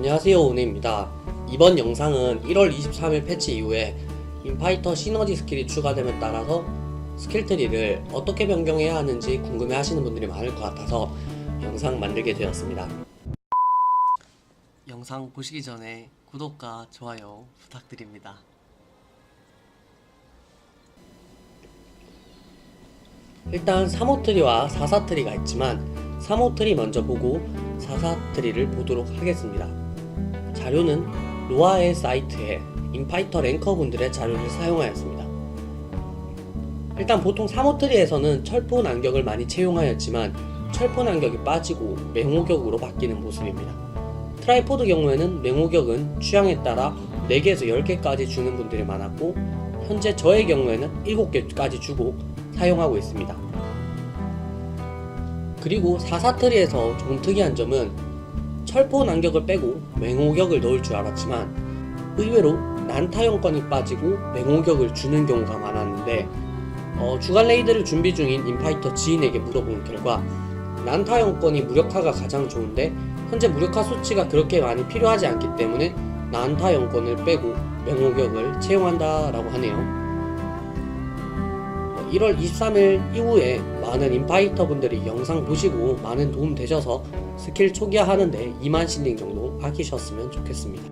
안녕하세요 오네입니다. 이번 영상은 1월 23일 패치 이후에 인파이터 시너지 스킬이 추가됨에 따라서 스킬 트리를 어떻게 변경해야 하는지 궁금해 하시는 분들이 많을 것 같아서 영상 만들게 되었습니다. 영상 보시기 전에 구독과 좋아요 부탁드립니다. 일단 3호 트리와 4사 트리가 있지만 3호 트리 먼저 보고 4사 트리를 보도록 하겠습니다. 자료는 로아의 사이트에 인파이터 랭커분들의 자료를 사용하였습니다. 일단 보통 3호 트리에서는 철포 난격을 많이 채용하였지만 철포 난격이 빠지고 맹호격으로 바뀌는 모습입니다. 트라이포드 경우에는 맹호격은 취향에 따라 4개에서 10개까지 주는 분들이 많았고 현재 저의 경우에는 7개까지 주고 사용하고 있습니다. 그리고 사사트리에서 좀 특이한 점은 철포 난격을 빼고 맹호격을 넣을 줄 알았지만 의외로 난타용권이 빠지고 맹호격을 주는 경우가 많았는데 어, 주간 레이드를 준비 중인 인파이터 지인에게 물어본 결과 난타용권이 무력화가 가장 좋은데 현재 무력화 수치가 그렇게 많이 필요하지 않기 때문에 난타용권을 빼고 맹호격을 채용한다 라고 하네요. 1월 23일 이후에 많은 인파이터 분들이 영상 보시고 많은 도움 되셔서 스킬 초기화 하는데 2만 실링 정도 아끼셨으면 좋겠습니다.